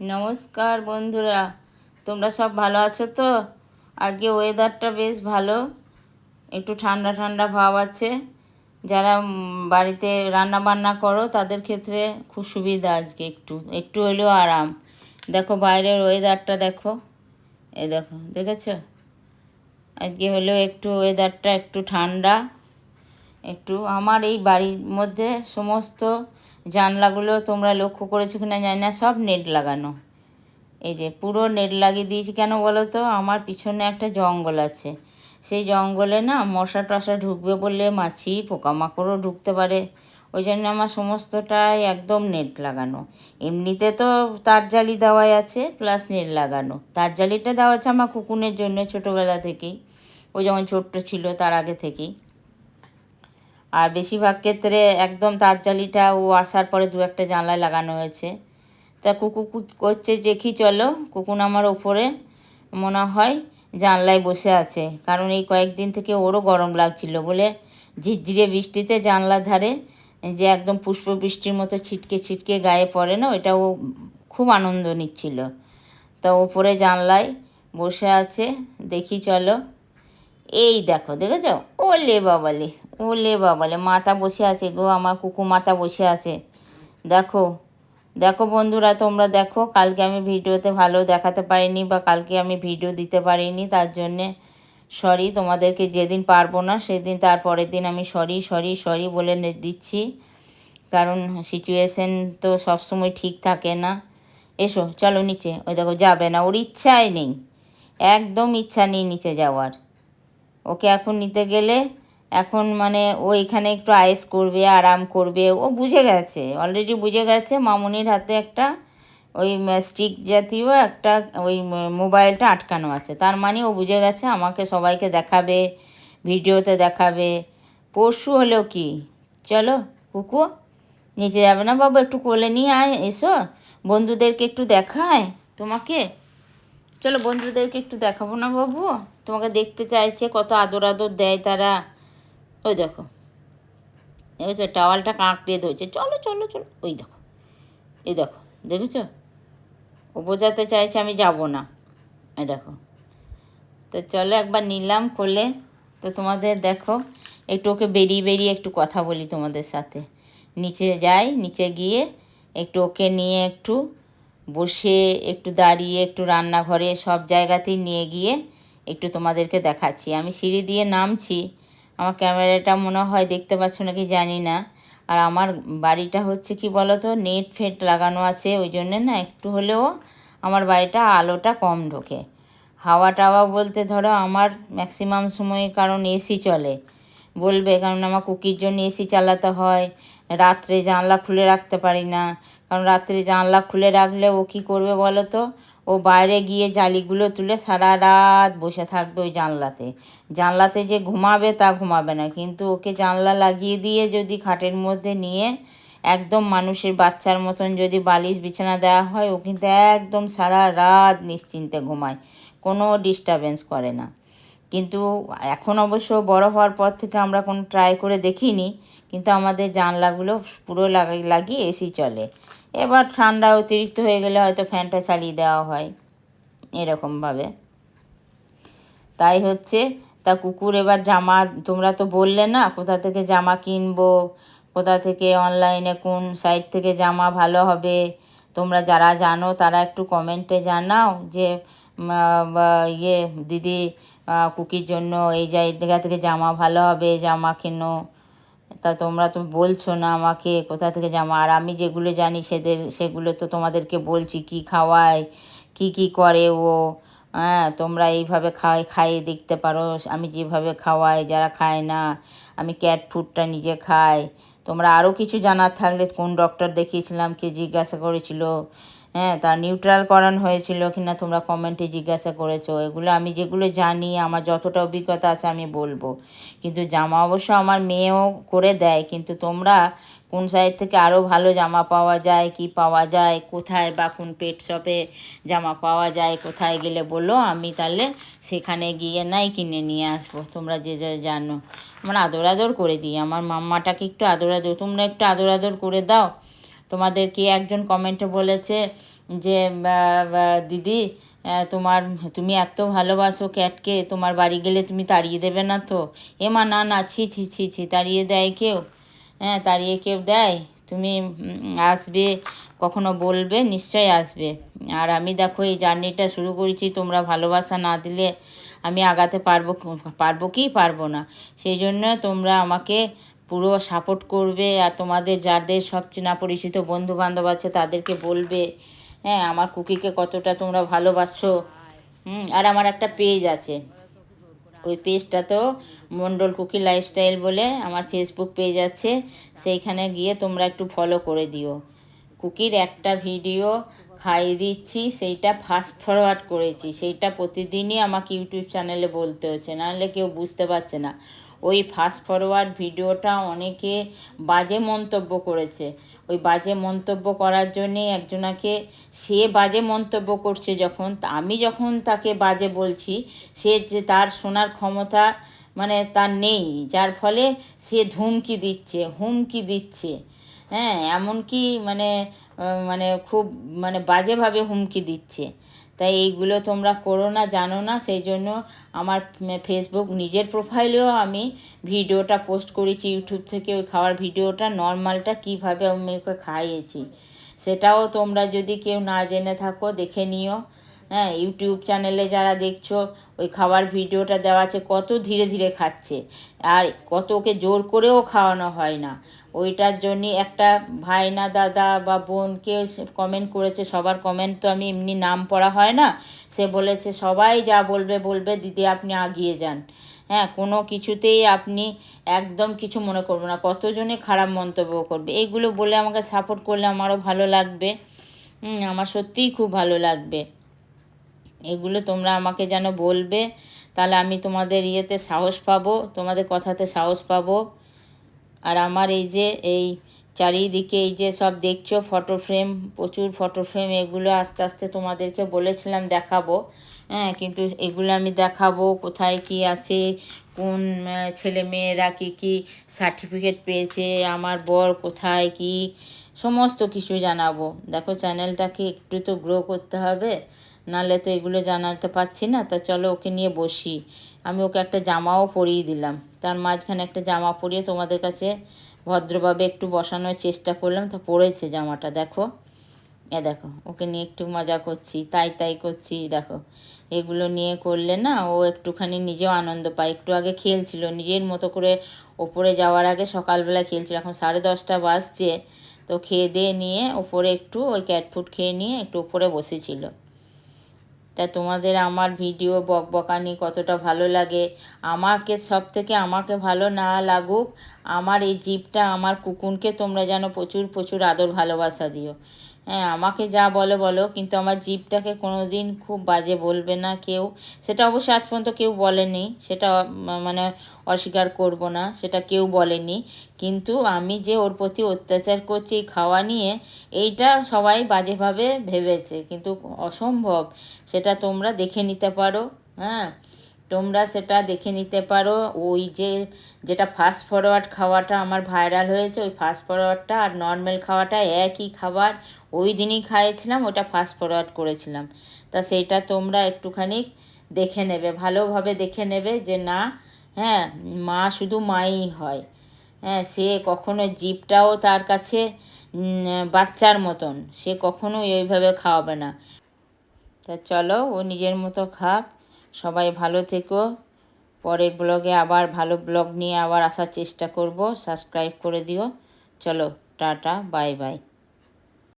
নমস্কার বন্ধুরা, তোমরা সব ভালো আছো তো? আজকে ওয়েদারটা বেশ ভালো, একটু ঠান্ডা ঠান্ডা ভাব আছে। যারা বাড়িতে রান্না বান্না করো, তাদের ক্ষেত্রে খুব সুবিধা আজকে একটু একটু হলেও আরাম। দেখো বাইরের ওয়েদারটা দেখো, এই দেখো, দেখেছ? আজকে হলেও একটু ওয়েদারটা একটু ঠান্ডা, একটু আমার এই বাড়ির মধ্যে সমস্ত জানলাগুলো তোমরা লক্ষ্য করেছ কিনা জানি না, সব নেট লাগানো। এই যে পুরো নেট লাগিয়ে দিয়েছি কেন বলো তো? আমার পিছনে একটা জঙ্গল আছে। সেই জঙ্গলে না মশা টশা ঢুকবে বলে মাছি পোকামাকড়ও ঢুকতে পারে। ওই জন্য আমার সমস্তটাই একদম নেট লাগানো। এমনিতে তো তার জালি দেওয়াই আছে, প্লাস নেট লাগানো। তার জালিটা দেওয়া আছে আমার কুকুনের জন্য ছোটোবেলা থেকেই। ও যখন ছোট্ট ছিল তার আগে থেকেই। আর বেশিরভাগ ক্ষেত্রে একদম তার জালিটা ও আসার পরে দু একটা জানলায় লাগানো হয়েছে। তা কুকু করছে দেখি চলো, কুকুন আমার ওপরে মনে হয় জানলায় বসে আছে। কারণ এই কয়েকদিন থেকে ওরও গরম লাগছিল বলে ঝিরঝিরে বৃষ্টিতে জানলার ধারে যে, একদম পুষ্প বৃষ্টির মতো ছিটকে ছিটকে গায়ে পড়ে না ওটা ও খুব আনন্দ নিচ্ছিল। তা ওপরে জানলায় বসে আছে, দেখি চলো। এই দেখো, দেখেছ? ওলে বাবালে ওলে বাবালে, মাথা বসে আছে গো, আমার কুকু মাথা বসে আছে। দেখো দেখো বন্ধুরা, তোমরা দেখো, কালকে আমি ভিডিওতে ভালো দেখাতে পারিনি বা কালকে আমি ভিডিও দিতে পারিনি, তার জন্যে সরি, তোমাদেরকে যেদিন পারব না, সেদিন তার পরের দিন আমি সরি সরি সরি বলে দিচ্ছি। কারণ সিচুয়েশন তো সবসময় ঠিক থাকে না। এসো, চলো নিচে, ওই দেখো, যাবে না, ওর ইচ্ছাই নেই। একদম ইচ্ছা নেই নিচে যাওয়ার। ওকে এখন নিতে গেলে এখন মানে ও এখানে একটু আয়েস করবে, আরাম করবে। ও বুঝে গেছে অলরেডি বুঝে গেছে মামুনির হাতে একটা ওই স্টিক জাতীয় একটা ওই মোবাইলটা আটকানো আছে। তার মানে ও বুঝে গেছে আমাকে সবাইকে দেখাবে, ভিডিওতে দেখাবে। পরশু হলেও কি? চলো, কুকু, নিচে যাবে না বাবু, একটু কোলে নিয়ে আয়, এসো। বন্ধুদেরকে একটু দেখায় তোমাকে। চলো বন্ধুদেরকে একটু দেখাবো না বাবু? তোমাকে দেখতে চাইছে, কত আদর আদর দেয় তারা। ওই দেখো। দেখেছ টাওয়ালটা কাঁকড়ে ধরছে। চলো চলো চলো। ওই দেখো। এই দেখো। দেখেছ? ও বোঝাতে চাইছে আমি যাব না। এই দেখো। তো চলো একবার নিলাম কোলে। তো তোমাদের দেখো, একটু ওকে বেরিয়ে বেরিয়ে একটু কথা বলি তোমাদের সাথে। নিচে যাই, নিচে গিয়ে একটু ওকে নিয়ে একটু বসে, একটু দাঁড়িয়ে, একটু রান্নাঘরে সব জায়গাতেই নিয়ে গিয়ে একটু তোমাদেরকে দেখাচ্ছি। আমি সিঁড়ি দিয়ে নামছি। আমার ক্যামেরাটা মনে হয় দেখতে পাচ্ছ নাকি জানি না। আর আমার বাড়িটা হচ্ছে কি বলো তো নেট ফেট লাগানো আছে, ওই জন্যে না একটু হলেও আমার বাড়িটা আলোটা কম ঢোকে। হাওয়া টাওয়া বলতে ধরো আমার ম্যাক্সিমাম সময়ে কারণ এসি চলে। বলবে, কারণ আমার কুকির জন্য এসি চালাতে হয়। রাত্রে জানলা খুলে রাখতে পারি না। কারণ রাত্রে জানলা খুলে রাখলে ও কী করবে বলো তো? ও বাইরে গিয়ে জালিগুলো তুলে সারা রাত বসে থাকবে ওই জানলাতে। জানলাতে যে ঘুমাবে তা ঘুমাবে না। কিন্তু ওকে জানলা লাগিয়ে দিয়ে যদি খাটের মধ্যে নিয়ে একদম মানুষের বাচ্চার মতন যদি বালিশ বিছানা দেওয়া হয়, ও কিন্তু একদম সারা রাত নিশ্চিন্তে ঘুমায়। কোনো ডিস্টারবেন্স করে না। কিন্তু এখন অবশ্য বড় হওয়ার পর থেকে আমরা কোনো ট্রাই করে দেখিনি, কিন্তু আমাদের জানলাগুলো পুরো লাগাই লাগিয়ে এসি চলে। এবার ঠান্ডা অতিরিক্ত হয়ে গেলে হয়তো ফ্যানটা চালিয়ে দেওয়া হয়, এরকমভাবে। তাই হচ্ছে, তা কুকুর এবার জামা, তোমরা তো বললে না, কোথা থেকে জামা কিনবো, কোথা থেকে অনলাইনে কোন সাইট থেকে জামা ভালো হবে, তোমরা যারা জানো তারা একটু কমেন্টে জানাও যে ইয়ে দিদি কুকির জন্য এই জায়গা থেকে জামা ভালো হবে, জামা কেনো। তা তোমরা তো বলছো না আমাকে কোথা থেকে জামা। আর আমি যেগুলো জানি সেদের, সেগুলো তো তোমাদেরকে বলছি, কি খাওয়ায়, কি কি করে ও। হ্যাঁ তোমরা এইভাবে খাওয়াই খাইয়ে দেখতে পারো, আমি যেভাবে খাওয়াই, যারা খায় না, আমি ক্যাট ফুডটা নিজে খাই। তোমরা আরও কিছু জানার থাকলে কোন ডক্টর দেখিয়েছিলাম কে জিজ্ঞাসা করেছিল? হ্যাঁ তা নিউট্রাল করানো হয়েছিল কিনা তোমরা কমেন্টে জিজ্ঞাসা করেছ। এগুলো আমি যেগুলো জানি, আমার যতটা অভিজ্ঞতা আছে আমি বলব। কিন্তু জামা অবশ্য আমার মেয়েও করে দেয়, কিন্তু তোমরা কোন সাইড থেকে আরও ভালো জামা পাওয়া যায়, কি পাওয়া যায়, কোথায় বা কোন পেট শপে জামা পাওয়া যায়, কোথায় গেলে বলো, আমি তাহলে সেখানে গিয়ে নাই কিনে নিয়ে আসব, তোমরা যে যা জানো। আমার আদর আদর করে দিই, আমার মাম্মাটাকে একটু আদর আদর, তোমরা একটু আদর আদর করে দাও। তোমাদের কি একজন কমেন্টে বলেছে যে দিদি তোমার, তুমি এত ভালোবাসো ক্যাটকে, তোমার বাড়ি গেলে তুমি তাড়িয়ে দেবে না তো? এ মা, না না, ছি ছি ছি ছি, তাড়িয়ে দেয় কেউ? হ্যাঁ তাড়িয়ে কেউ দেয়। তুমি আসবে, কখনো বলবে, নিশ্চয়ই আসবে। আর আমি দেখো, এই জার্নিটা শুরু করেছি, তোমরা ভালোবাসা না দিলে আমি আগাতে পারব পারব কি? পারব না। সেই জন্য তোমরা আমাকে পুরো সাপোর্ট করবে আর তোমাদের যাদের সব চেনা পরিচিত বন্ধু বান্ধব আছে তাদেরকে বলবে হ্যাঁ আমার কুকিকে কতটা তোমরা ভালোবাসো। হুম, আর আমার একটা পেজ আছে। ওই পেজটা তো মণ্ডল কুকি লাইফস্টাইল বলে আমার ফেসবুক পেজ আছে। সেইখানে গিয়ে তোমরা একটু ফলো করে দিও। কুকির একটা ভিডিও খাইয়ে দিচ্ছি, সেইটা ফাস্ট ফরওয়ার্ড করেছি। সেইটা প্রতিদিনই আমাকে ইউটিউব চ্যানেলে বলতে হচ্ছে। নাহলে কেউ বুঝতে পারছে না। ওই ফাস্ট ফরওয়ার্ড ভিডিওটা অনেকে বাজে মন্তব্য করেছে। ওই বাজে মন্তব্য করার জন্যে একজনাকে, সে বাজে মন্তব্য করছে যখন আমি যখন তাকে বাজে বলছি, সে যে তার শোনার ক্ষমতা মানে তার নেই, যার ফলে সে ধুমকি দিচ্ছে, হুমকি দিচ্ছে। হ্যাঁ এমনকি মানে মানে খুব মানে বাজেভাবে হুমকি দিচ্ছে। তাই এইগুলো তোমরা করো না, জানো না। সেই জন্য আমার ফেসবুক নিজের প্রোফাইলেও আমি ভিডিওটা পোস্ট করেছি ইউটিউব থেকে। ওই খাওয়ার ভিডিওটা নর্মালটা কীভাবে আমি ওকে খাইয়েছি, সেটাও তোমরা যদি কেউ না জেনে থাকো, দেখে নিও। হ্যাঁ ইউটিউব চ্যানেলে যারা দেখছ, ওই খাবার ভিডিওটা দেওয়া আছে, কত ধীরে ধীরে খাচ্ছে। আর কত ওকে জোর করেও খাওয়ানো হয় না। ওইটার জন্যে একটা ভাই না দাদা বা বোনকে কমেন্ট করেছে, সবার কমেন্ট তো আমি এমনি নাম পড়া হয় না। সে বলেছে, সবাই যা বলবে বলবে, দিদি আপনি আগিয়ে যান। হ্যাঁ কোনো কিছুতেই আপনি একদম কিছু মনে করব না। কতজনে খারাপ মন্তব্য করবে? এইগুলো বলে আমাকে সাপোর্ট করলে আমারও ভালো লাগবে। আমার সত্যিই খুব ভালো লাগবে। এগুলো তোমরা আমাকে যেন বলবে, তাহলে আমি তোমাদের ইয়েতে সাহস পাবো, তোমাদের কথাতে সাহস পাবো। আর আমার এই যে, এই চারিদিকে এই যে সব দেখছ ফটো ফ্রেম প্রচুর ফটো ফ্রেম এগুলো আস্তে আস্তে তোমাদেরকে বলেছিলাম দেখাবো। হ্যাঁ কিন্তু এগুলো আমি দেখাবো কোথায় কি আছে, কোন ছেলে মেয়েরা কী কী সার্টিফিকেট পেয়েছে, আমার বর কোথায় কি, সমস্ত কিছু জানাব। দেখো চ্যানেলটাকে একটু তো গ্রো করতে হবে। নাহলে তো এগুলো জানাতে পারছি না, তা চলো ওকে নিয়ে বসি। আমি ওকে একটা জামাও পরিয়ে দিলাম। তার মাঝখানে একটা জামা পরিয়ে তোমাদের কাছে ভদ্রভাবে একটু বসানোর চেষ্টা করলাম, তা পড়েছে জামাটা, দেখো। এ দেখো, ওকে নিয়ে একটু মজা করছি, তাই তাই করছি, দেখো। এগুলো নিয়ে করলে না, ও একটুখানি নিজেও আনন্দ পায়। একটু আগে খেলছিল, নিজের মতো করে ওপরে যাওয়ার আগে সকালবেলা খেলছিল, এখন সাড়ে দশটা বাজছে। তো খেয়ে দিয়ে নিয়ে ওপরে একটু ওই ক্যাট ফুড খেয়ে নিয়ে একটু ওপরে বসেছিল। তা তোমাদের আমার ভিডিও বক বকানি কতটা ভালো লাগে? আমাকে সব থেকে আমাকে ভালো না লাগুক, আমার এই জীবটা আমার কুকুনকে তোমরা যেন প্রচুর প্রচুর আদর ভালোবাসা দিও। হ্যাঁ আমাকে যা বলো বলো। কিন্তু আমার জীবটাকে কোনো দিন খুব বাজে বলবে না কেউ। সেটা অবশ্য আজ পর্যন্ত কেউ বলেনি। সেটা মানে অস্বীকার করব না। সেটা কেউ বলেনি। কিন্তু আমি যে ওর প্রতি অত্যাচার করছি খাওয়া নিয়ে, এইটা সবাই বাজেভাবে ভেবেছে। কিন্তু অসম্ভব। সেটা তোমরা দেখে নিতে পারো। হ্যাঁ। তোমরা সেটা দেখে নিতে পারো। ওই যে, যেটা ফাস্ট ফরওয়ার্ড খাওয়াটা আমার ভাইরাল হয়েছে, ওই ফাস্ট ফরওয়ার্ডটা আর নর্মাল খাওয়াটা একই খাবার ওই দিনই খাইয়েছিলাম, ওটা ফাস্ট ফরওয়ার্ড করেছিলাম। তা সেইটা তোমরা একটুখানি দেখে নেবে, ভালোভাবে দেখে নেবে যে না হ্যাঁ মা শুধু মাই হয়। হ্যাঁ সে কখনো জীবটাও তার কাছে বাচ্চার মতন, সে কখনো এইভাবে খাওয়াবে না। তা চলো, ও নিজের মতো খাক। সবাই ভালো থেকো। পরের ব্লগে আবার ভালো ব্লগ নিয়ে আবার আসার চেষ্টা করব। সাবস্ক্রাইব করে দিও। চলো, টাটা, বাই বাই।